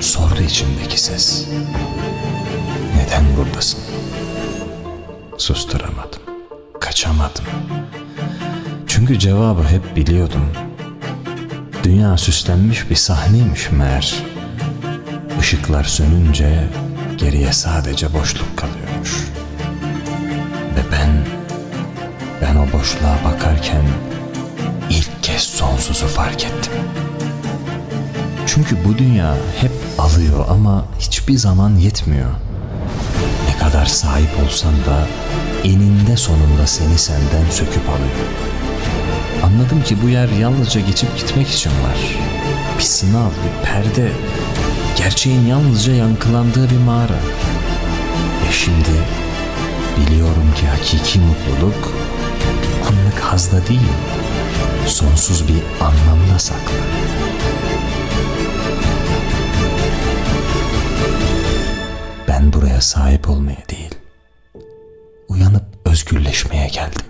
Sordu içimdeki ses. Neden buradasın? Susturamadım. Kaçamadım. Çünkü cevabı hep biliyordum. Dünya süslenmiş bir sahneymiş meğer. Işıklar sönünce geriye sadece boşluk kalıyormuş. Ve ben, ben o boşluğa bakarken ilk kez sonsuzu fark ettim. Çünkü bu dünya hep alıyor ama hiçbir zaman yetmiyor. Ne kadar sahip olsan da eninde sonunda seni senden söküp alıyor. Anladım ki bu yer yalnızca geçip gitmek için var. Bir sınav, bir perde, gerçeğin yalnızca yankılandığı bir mağara. Ve şimdi biliyorum ki hakiki mutluluk anlık hazda değil, sonsuz bir anlamda saklı. Buraya sahip olmaya değil, uyanıp özgürleşmeye geldim.